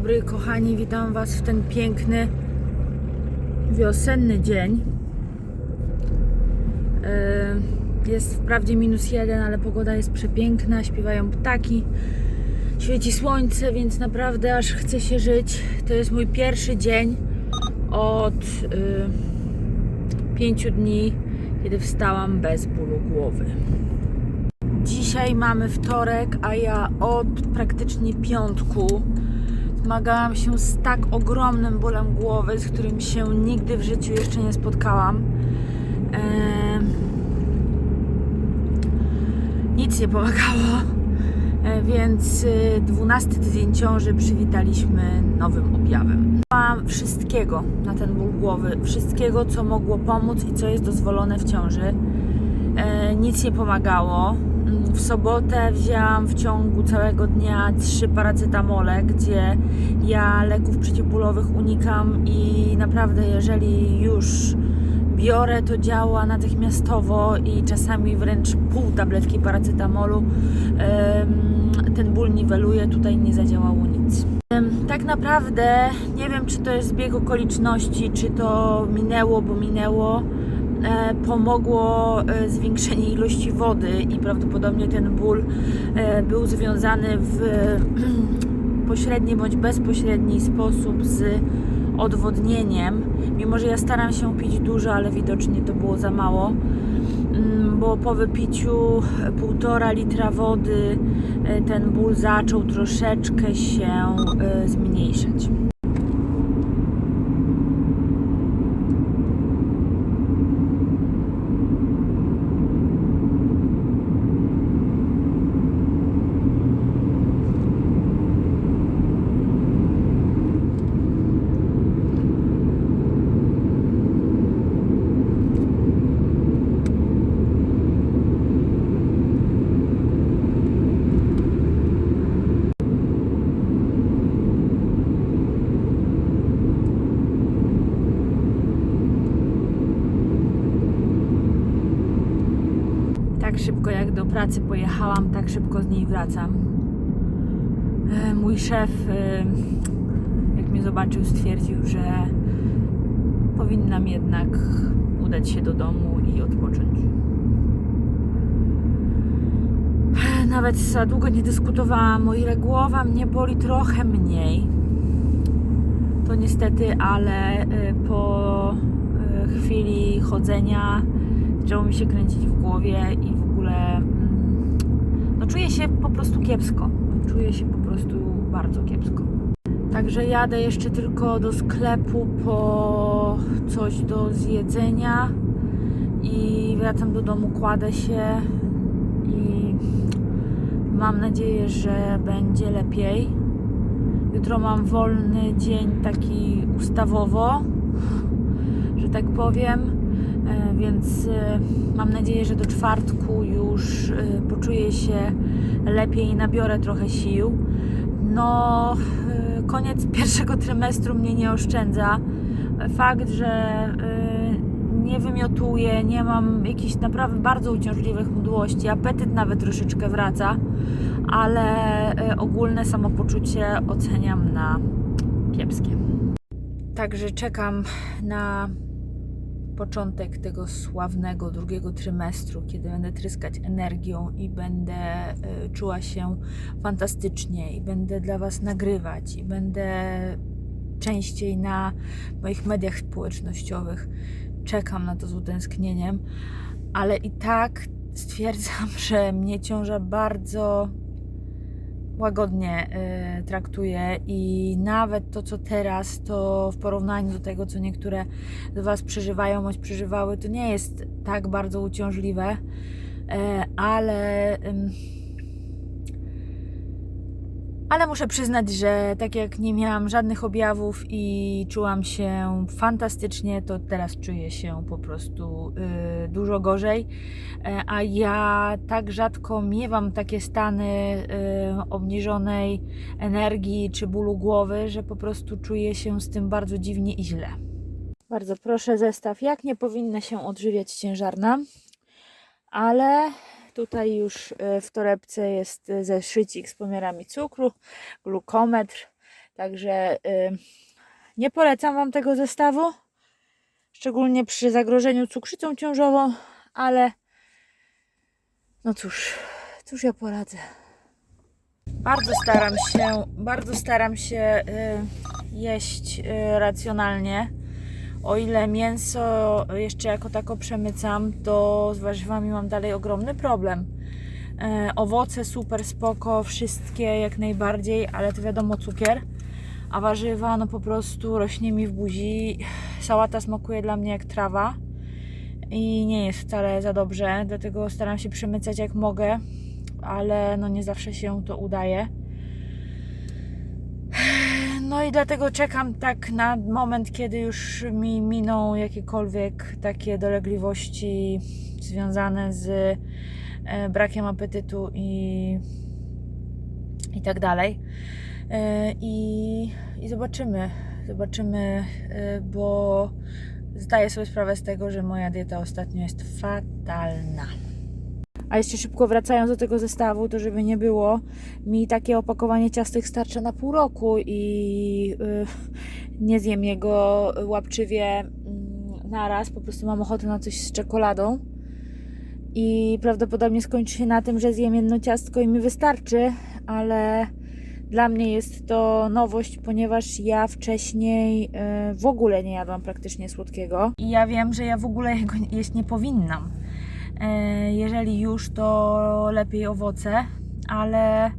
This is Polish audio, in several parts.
dobry, kochani. Witam Was w ten piękny wiosenny dzień. Yy, Jest wprawdzie minus jeden, ale pogoda jest przepiękna, śpiewają ptaki, świeci słońce, więc naprawdę aż chce się żyć. To jest mój pierwszy dzień od yy, pięciu dni, kiedy wstałam bez bólu głowy. Dzisiaj mamy wtorek, a ja od praktycznie piątku zmagałam się z tak ogromnym bólem głowy, z którym się nigdy w życiu jeszcze nie spotkałam. Nic nie pomagało, e, więc y, 12 tydzień ciąży przywitaliśmy nowym objawem. Mam wszystkiego na ten ból głowy, wszystkiego, co mogło pomóc i co jest dozwolone w ciąży. E, nic nie pomagało. W sobotę wzięłam w ciągu całego dnia trzy paracetamole, gdzie ja leków przeciwbólowych unikam i naprawdę jeżeli już biorę, to działa natychmiastowo i czasami wręcz pół tabletki paracetamolu ten ból niweluje, tutaj nie zadziałało nic. Tak naprawdę nie wiem, czy to jest zbieg okoliczności, czy to minęło, bo minęło pomogło e, zwiększenie ilości wody i prawdopodobnie ten ból e, był związany w pośredni bądź bezpośredni sposób z odwodnieniem. Mimo, że ja staram się pić dużo, ale widocznie to było za mało, Mm, bo po wypiciu półtora litra wody e, ten ból zaczął troszeczkę się e, zmniejszać. Tak szybko jak do pracy pojechałam, tak szybko z niej wracam. E, Mój szef, e, jak mnie zobaczył, stwierdził, że powinnam jednak udać się do domu i odpocząć. E, Nawet za długo nie dyskutowałam, o ile głowa mnie boli trochę mniej. To niestety, ale po chwili chodzenia zaczęło mi się kręcić w głowie i ogóle mm, no czuję się po prostu kiepsko. Czuję się po prostu bardzo kiepsko. Także jadę jeszcze tylko do sklepu po coś do zjedzenia i wracam do domu, kładę się i mam nadzieję, że będzie lepiej. Jutro mam wolny dzień taki ustawowo, że tak powiem. E, więc e, mam nadzieję, że do czwartku już e, poczuję się lepiej i nabiorę trochę sił. No, e, koniec pierwszego trymestru mnie nie oszczędza. Fakt, że e, nie wymiotuję, nie mam jakichś naprawdę bardzo uciążliwych mdłości, apetyt nawet troszeczkę wraca, ale ogólne samopoczucie oceniam na kiepskie. Także czekam na początek tego sławnego drugiego trymestru, kiedy będę tryskać energią i będę y, czuła się fantastycznie i będę dla Was nagrywać i będę częściej na moich mediach społecznościowych. Czekam na to z utęsknieniem, ale i tak stwierdzam, że mnie ciąża bardzo łagodnie y, traktuję i nawet to, co teraz, to w porównaniu do tego, co niektóre z Was przeżywają bądź przeżywały, to nie jest tak bardzo uciążliwe, e, ale. ym, Ale muszę przyznać, że tak jak nie miałam żadnych objawów i czułam się fantastycznie, to teraz czuję się po prostu y, dużo gorzej. E, A ja tak rzadko miewam takie stany y, obniżonej energii czy bólu głowy, że po prostu czuję się z tym bardzo dziwnie i źle. Bardzo proszę zestaw, jak nie powinna się odżywiać ciężarna, ale tutaj już y, w torebce jest y, zeszycik z pomiarami cukru, glukometr, Także y, nie polecam Wam tego zestawu, szczególnie przy zagrożeniu cukrzycą ciążową, ale no cóż, cóż ja poradzę. Bardzo staram się, bardzo staram się jeść racjonalnie. O ile mięso jeszcze jako tako przemycam, to z warzywami mam dalej ogromny problem. E, owoce super spoko, wszystkie jak najbardziej, ale to wiadomo cukier. A warzywa no po prostu rośnie mi w buzi. Sałata smakuje dla mnie jak trawa i nie jest wcale za dobrze, dlatego staram się przemycać jak mogę, ale no nie zawsze się to udaje. No i dlatego czekam tak na moment, kiedy już mi miną jakiekolwiek takie dolegliwości związane z e, brakiem apetytu i, i tak dalej. E, I, I zobaczymy, zobaczymy, e, bo zdaję sobie sprawę z tego, że moja dieta ostatnio jest fatalna. A jeszcze szybko wracając do tego zestawu, to żeby nie było, mi takie opakowanie ciastek starcza na pół roku i y, nie zjem jego łapczywie mm, naraz, po prostu mam ochotę na coś z czekoladą. I prawdopodobnie skończy się na tym, że zjem jedno ciastko i mi wystarczy, ale dla mnie jest to nowość, ponieważ ja wcześniej y, w ogóle nie jadłam praktycznie słodkiego. I ja wiem, że ja w ogóle jego jeść nie powinnam. E, Jeżeli już, to lepiej owoce, ale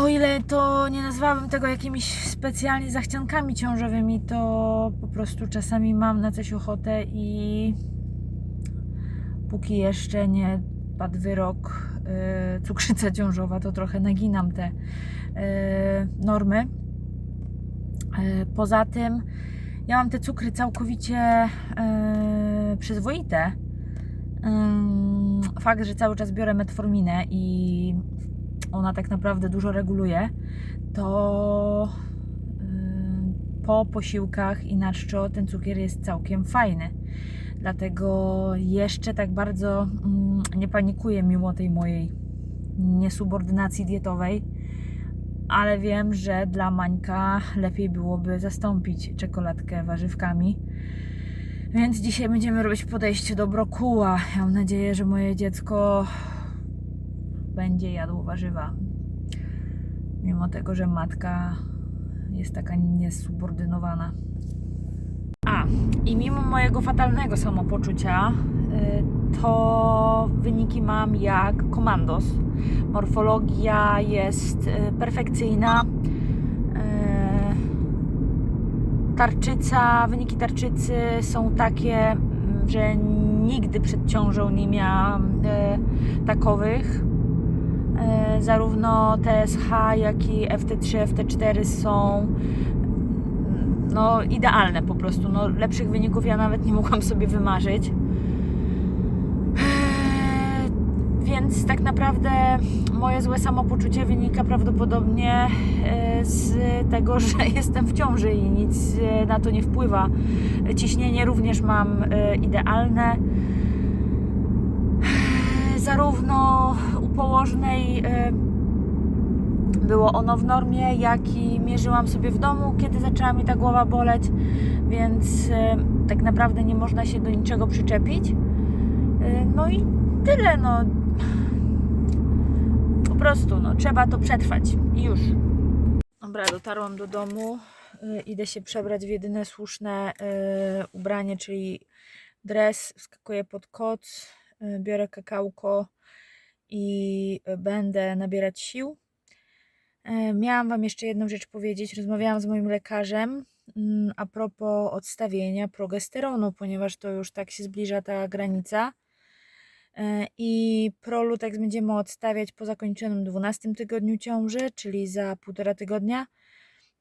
o ile to nie nazwałabym tego jakimiś specjalnie zachciankami ciążowymi, to po prostu czasami mam na coś ochotę i póki jeszcze nie padł wyrok e, cukrzyca ciążowa, to trochę naginam te e, normy. E, Poza tym ja mam te cukry całkowicie e, przyzwoite. Ym, Fakt, że cały czas biorę metforminę i ona tak naprawdę dużo reguluje, to ym, po posiłkach i na czczo ten cukier jest całkiem fajny. Dlatego jeszcze tak bardzo mm, nie panikuję mimo tej mojej niesubordynacji dietowej ale wiem, że dla Mańka lepiej byłoby zastąpić czekoladkę warzywkami. Więc dzisiaj będziemy robić podejście do brokuła. Ja mam nadzieję, że moje dziecko będzie jadło warzywa. Mimo tego, że matka jest taka niesubordynowana. A, i mimo mojego fatalnego samopoczucia, y, to wyniki mam jak komandos. Morfologia jest y, perfekcyjna. Y, Tarczyca, wyniki tarczycy są takie, mm, że nigdy przed ciążą nie miałam y, takowych. Zarówno TSH, jak i FT3, FT4 są no, idealne po prostu. No, lepszych wyników ja nawet nie mogłam sobie wymarzyć. Eee, Więc tak naprawdę moje złe samopoczucie wynika prawdopodobnie e, z tego, że jestem w ciąży i nic e, na to nie wpływa. Ciśnienie również mam e, idealne. Zarówno u położnej było ono w normie, jak i mierzyłam sobie w domu, kiedy zaczęła mi ta głowa boleć, więc tak naprawdę nie można się do niczego przyczepić. No i tyle, no. Prostu, no, trzeba to przetrwać i już. Dobra, dotarłam do domu. E, Idę się przebrać w jedyne słuszne e, ubranie, czyli dres. Wskakuję pod koc, e, biorę kakałko i będę nabierać sił. Miałam Wam jeszcze jedną rzecz powiedzieć. Rozmawiałam z moim lekarzem mm, a propos odstawienia progesteronu, ponieważ to już tak się zbliża ta granica. I prolutex będziemy odstawiać po zakończonym 12 tygodniu ciąży, czyli za półtora tygodnia.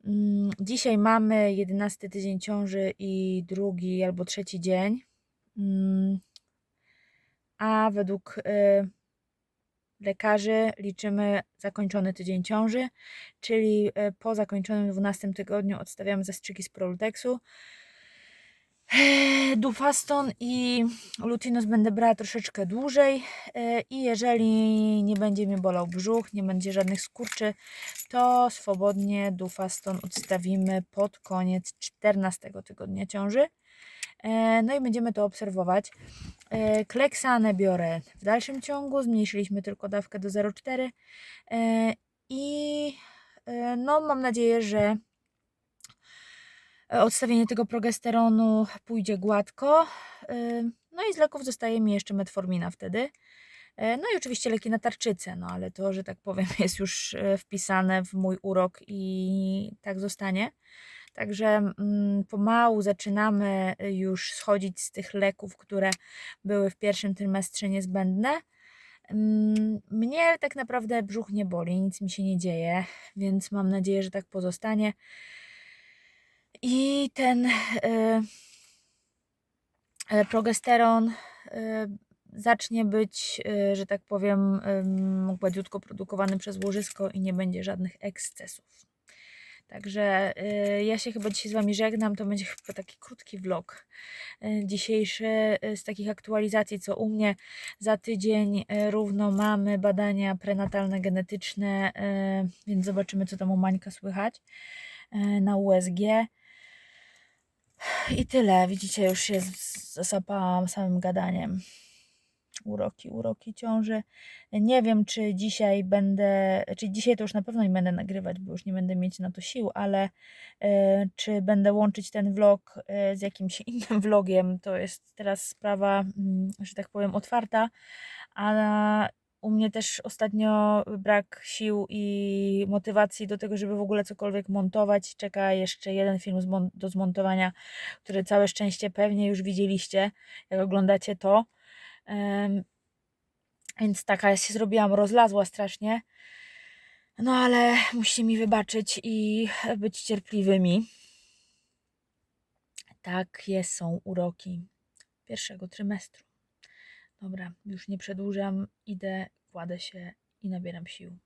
Mm, Dzisiaj mamy 11 tydzień ciąży i drugi albo trzeci dzień. Mm, A według y, lekarzy liczymy zakończony tydzień ciąży, czyli e, po zakończonym 12 tygodniu odstawiamy zastrzyki z Prolutexu. Eee, Dufaston i Lutinus będę brała troszeczkę dłużej eee, i jeżeli nie będzie mnie bolał brzuch, nie będzie żadnych skurczy, to swobodnie Dufaston odstawimy pod koniec 14 tygodnia ciąży. Eee, No i będziemy to obserwować. Kleksanę biorę w dalszym ciągu, zmniejszyliśmy tylko dawkę do 0,4 eee, i e, no mam nadzieję, że odstawienie tego progesteronu pójdzie gładko. E, No i z leków zostaje mi jeszcze metformina wtedy. E, No i oczywiście leki na tarczycę, no ale to, że tak powiem, jest już e, wpisane w mój urok i tak zostanie. Także mm, pomału zaczynamy już schodzić z tych leków, które były w pierwszym trymestrze niezbędne. Mm, Mnie tak naprawdę brzuch nie boli, nic mi się nie dzieje, więc mam nadzieję, że tak pozostanie. I ten e, e, progesteron e, zacznie być, że tak powiem, em, gładziutko produkowany przez łożysko i nie będzie żadnych ekscesów. Także e, ja się chyba dzisiaj z Wami żegnam. To będzie chyba taki krótki vlog e, dzisiejszy e, z takich aktualizacji, co u mnie za tydzień e, równo mamy badania prenatalne, genetyczne, e, więc zobaczymy, co tam u Mańka słychać e, na USG. I tyle. Widzicie, już się zasapałam samym gadaniem. Uroki, uroki ciąży. Nie wiem, czy dzisiaj będę, czy dzisiaj to już na pewno nie będę nagrywać, bo już nie będę mieć na to sił, ale e, czy będę łączyć ten vlog e, z jakimś innym vlogiem, to jest teraz sprawa, mm, że tak powiem, otwarta, a u mnie też ostatnio brak sił i motywacji do tego, żeby w ogóle cokolwiek montować. Czeka jeszcze jeden film do zmontowania, który całe szczęście pewnie już widzieliście, jak oglądacie to. Więc taka się zrobiłam, rozlazła strasznie. No ale musicie mi wybaczyć i być cierpliwymi. Takie są uroki pierwszego trymestru. Dobra, już nie przedłużam, idę, kładę się i nabieram sił.